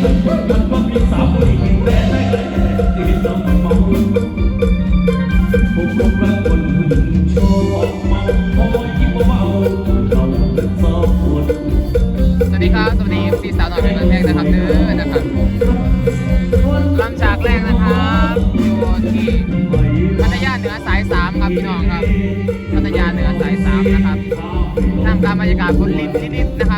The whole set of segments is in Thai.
สวัสดีครับ สวัสดีพี่สาวหน่อยเป็นงแรกนะครับเด้อนะครับลำฉากแรกนะครับอยู่ที่พัทยาเหนือสายสามครับพี่น้องครับพัทยาเหนือสายสามนะครับนำตามบรรยากาศบนลิฟต์นิดๆนะครับ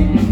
way.